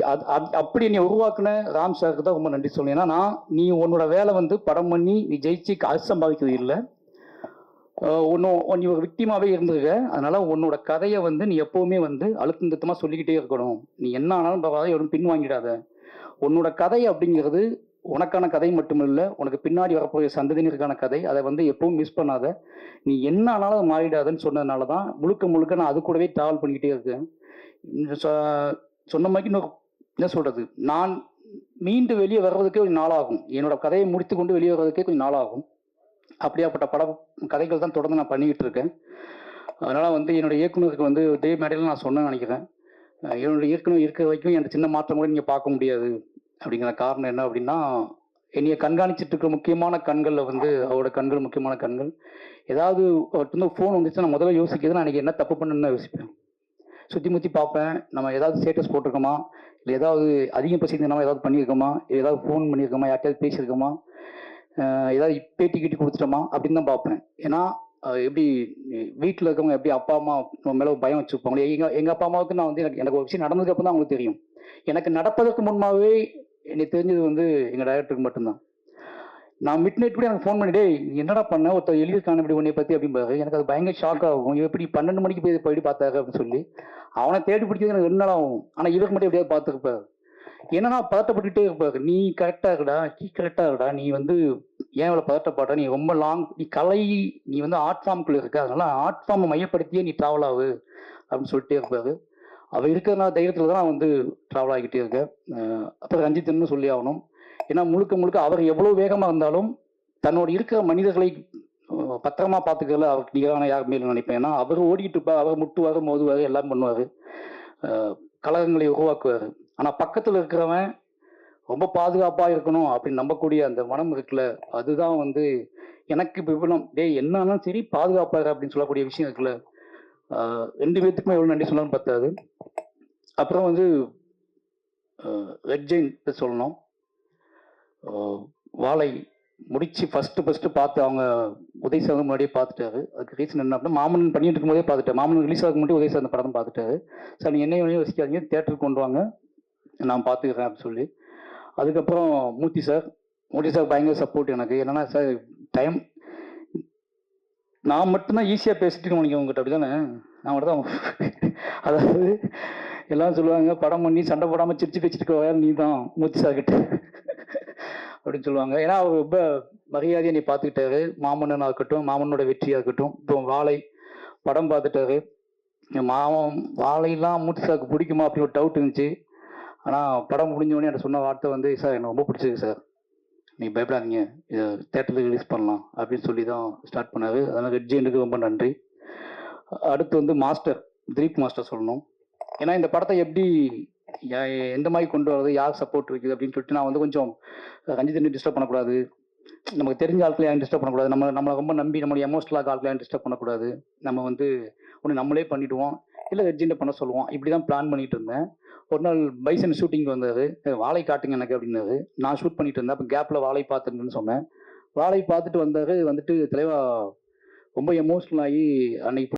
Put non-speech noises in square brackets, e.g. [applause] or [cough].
அது- அப்படி நீ உருவாக்குன ராம் சாருக்கு தான் ரொம்ப நன்றி சொல்லணும். ஏன்னா நான் நீ உன்னோட வேலை வந்து படம் பண்ணி நீ ஜெயிச்சு காசு சம்பாதிக்கிறது இல்லை. ஒன்றும் நீ ஒரு விக்டிமாவே இருந்திருக்க. அதனால உன்னோட கதையை வந்து நீ எப்பவுமே வந்து அழுத்தம் திருத்தமாக சொல்லிக்கிட்டே இருக்கணும். நீ என்ன ஆனாலும் பரவாயில்ல யாரும் பின் வாங்கிடாத உன்னோட கதை அப்படிங்கிறது உனக்கான கதை மட்டுமில்ல உனக்கு பின்னாடி வரப்போகிற சந்ததியினருக்கான கதை. அதை வந்து எப்பவும் மிஸ் பண்ணாத. நீ என்ன ஆனாலும் அது மாறிடாதுன்னு சொன்னதுனால தான் முழுக்க முழுக்க நான் அது கூடவே ட்ராவல் பண்ணிக்கிட்டே இருக்கேன். சொ- சொன்ன மாதிரி இன்னொரு என்ன சொல்றது? நான் மீண்டு வெளியே வர்றதுக்கே கொஞ்சம் நாளாகும். என்னோட கதையை முடித்து கொண்டு வெளியே வர்றதுக்கே கொஞ்சம் நாளாகும். அப்படியாப்பட்ட பட கதைகள் தான் தொடர்ந்து நான் பண்ணிக்கிட்டு இருக்கேன். அதனால வந்து என்னோட இயக்குனருக்கு வந்து இதே மேடையில் நான் சொன்னேன்னு நினைக்கிறேன். என்னோட இயக்குனர் இருக்கிற வரைக்கும் எனக்கு சின்ன மாற்றம் கூட நீங்கள் பார்க்க முடியாது. அப்படிங்கிற காரணம் என்ன அப்படின்னா என்னைய கண்காணிச்சிட்டு இருக்கிற முக்கியமான கண்களில் வந்து அவரோட கண்கள் முக்கியமான கண்கள். ஏதாவது ஒருத்தந்து ஃபோன் வந்துச்சுன்னா நான் முதல்ல யோசிக்கிறது நான் அன்றைக்கி என்ன தப்பு பண்ணுன்னு யோசிப்பேன். சுற்றி முற்றி பார்ப்பேன். நம்ம ஏதாவது ஸ்டேட்டஸ் போட்டிருக்கோமா? இல்லை ஏதாவது அதிகம் பசி நம்ம ஏதாவது பண்ணியிருக்கோமா? ஏதாவது ஃபோன் பண்ணியிருக்கோமா? யார்கிட்டயாவது பேசியிருக்கோமா? ஏதாவது பேட்டி கிட்டி கொடுத்துட்டோமா? அப்படின்னு தான் பார்ப்பேன். ஏன்னா எப்படி வீட்டில் இருக்கவங்க எப்படி அப்பா அம்மா நம்ம மேலே பயம் வச்சுருப்பாங்களே எங்கள் எங்கள் அப்பா அம்மாவுக்கு நான் வந்து எனக்கு எனக்கு ஒரு விஷயம் நடந்ததுக்கு அப்புறம் தான் அவங்களுக்கு தெரியும். எனக்கு நடப்பதற்கு முன்பாகவே எனக்கு தெரிஞ்சது வந்து எங்கள் டைரக்டருக்கு மட்டும்தான். நான் மிட் நைட் கூட எனக்கு ஃபோன் பண்ணிட்டே என்னடா பண்ண? ஒருத்தர் எழுதியிருக்கான இப்படி உன்னை பற்றி அப்படிம்பாரு. எனக்கு அது பயங்கர ஷாக் ஆகும். இவன் எப்படி பன்னெண்டு மணிக்கு போய் போயிட்டு பார்த்தாரு அப்படின்னு சொல்லி. அவனை தேடி பிடிச்சது எனக்கு ரெண்டு நாள் ஆகும். ஆனால் இவருக்கு மட்டும் எப்படியாவது பார்த்துருப்பாரு என்னன்னா பதட்டப்பட்டுட்டே இருப்பாரு. நீ கரெக்டாக இருக்கடா நீ கரெக்டாக இருக்கடா. நீ வந்து ஏன் இவ்வளோ பதட்டப்பாட்ட நீ ரொம்ப லாங் நீ கலை நீ வந்து ஆர்ட் ஃபார்முக்குள்ளே இருக்க. அதனால ஆர்ட் ஃபார்மை மையப்படுத்தியே நீ ட்ராவல் ஆகு அப்படின்னு சொல்லிட்டே இருப்பாரு. அவர் இருக்கிறதுனால தைரியத்தில் தான் நான் வந்து ட்ராவல் ஆகிக்கிட்டே இருக்கேன். அப்புறம் ரஞ்சித்னு சொல்லி ஆகணும். ஏன்னா முழுக்க முழுக்க அவர் எவ்வளோ வேகமாக இருந்தாலும் தன்னோட இருக்கிற மனிதர்களை பத்திரமா பார்த்துக்கல அவருக்கு நிகரான யார் மேலும் நினைப்பேன். ஏன்னா அவர் ஓடிக்கிட்டு இருப்பார் அவர் முட்டுவார் மோதுவார் எல்லாம் பண்ணுவார். கழகங்களை உருவாக்குவார். ஆனால் பக்கத்தில் இருக்கிறவன் ரொம்ப பாதுகாப்பாக இருக்கணும் அப்படின்னு நம்பக்கூடிய அந்த மனம் இருக்குல்ல அதுதான் வந்து எனக்கு விபலம் டே டேய் சரி பாதுகாப்பாக அப்படின்னு சொல்லக்கூடிய விஷயம் இருக்குல்ல. ரெண்டு பேர்த்துக்குமே எவ்வளோ நன்றி சொல்லணும்னு பத்தாது. அப்புறம் வந்து ரெட் ஜெயின் சொல்லணும். வாழை முடிச்சு ஃபஸ்ட்டு ஃபஸ்ட்டு பார்த்து அவங்க உதய் சார் முன்னாடியே பார்த்துட்டாரு. அதுக்கு ரீசன் என்ன அப்படின்னா மாமன் பண்ணிட்டு இருக்கும்போதே பார்த்துட்டேன் மாமன் ரிலீஸ் ஆகும் முன்னாடி உதய் சார் படம் பார்த்துட்டாரு. சார் நீங்கள் என்ன வேணும் யோசிக்காதீங்க தேட்டருக்கு கொண்டு வாங்க நான் பார்த்துக்கிறேன் அப்படின்னு சொல்லி. அதுக்கப்புறம் மூர்த்தி சார் மூர்த்தி சார் பயங்கர சப்போர்ட் எனக்கு. என்னன்னா சார் டைம் நான் மட்டும்தான் ஈஸியாக பேசிட்டு இருக்கேன் உங்ககிட்ட. அப்படி தானே நான் மட்டும் தான் [laughs] அதாவது எல்லாம் சொல்லுவாங்க படம் பண்ணி சண்டை போடாமல் சிரிச்சு பேசிட்டு இருக்க நீ தான் மூர்த்தி சார் கிட்ட அப்படின்னு சொல்லுவாங்க. ஏன்னா அவர் ரொம்ப மரியாதையை நீ பார்த்துக்கிட்டாரு. மாமன்னனாக இருக்கட்டும் மாமன்னோட வெற்றியாக இருக்கட்டும். இப்போ வாழை படம் பார்த்துட்டாரு. மாமன் வாழையெல்லாம் மூர்த்தி சாக்கு பிடிக்குமா அப்படின்னு ஒரு டவுட் இருந்துச்சு. ஆனால் படம் முடிஞ்சோடனே உடனே சொன்ன வார்த்தை வந்து சார் எனக்கு ரொம்ப பிடிச்சிருக்கு சார். நீ பயப்படாதீங்க. இதை தேட்டருக்கு ரிலீஸ் பண்ணலாம். அப்படின்னு சொல்லி தான் ஸ்டார்ட் பண்ணார். அதனால் ரெட் ஜெயினுக்கு ரொம்ப நன்றி. அடுத்து வந்து மாஸ்டர் திலீப் மாஸ்டர் சொல்லணும். ஏன்னா இந்த படத்தை எப்படி எந்த மாதிரி கொண்டு வரது யார் சப்போர்ட் இருக்குது அப்படின்னு சொல்லிட்டு நான் வந்து கொஞ்சம் ரஞ்சித் டிஸ்டர்ப் பண்ணக்கூடாது. நமக்கு தெரிஞ்ச ஆட்களை யாரும் டிஸ்டர்ப் பண்ணக்கூடாது. நம்ம நம்மளை ரொம்ப நம்பி நம்மளுடைய எமோஷனலாக ஆட்களை யாரும் டிஸ்டர்ப் பண்ணக்கூடாது. நம்ம வந்து ஒன்று நம்மளே பண்ணிவிடுவோம் இல்லை ரெஜின்ட்ட பண்ண சொல்லுவோம். இப்படி தான் பிளான் பண்ணிட்டு இருந்தேன். ஒரு நாள் பைசன் ஷூட்டிங் வந்தது வாழை காட்டுங்க எனக்கு அப்படின்னது நான் ஷூட் பண்ணிட்டு இருந்தேன். அப்போ கேப்பில் வாழை பார்த்துருந்தேன்னு சொன்னேன். வாழை பார்த்துட்டு வந்தாரு. வந்துட்டு தலைவா ரொம்ப எமோஷ்னல் ஆகி அன்னைக்கு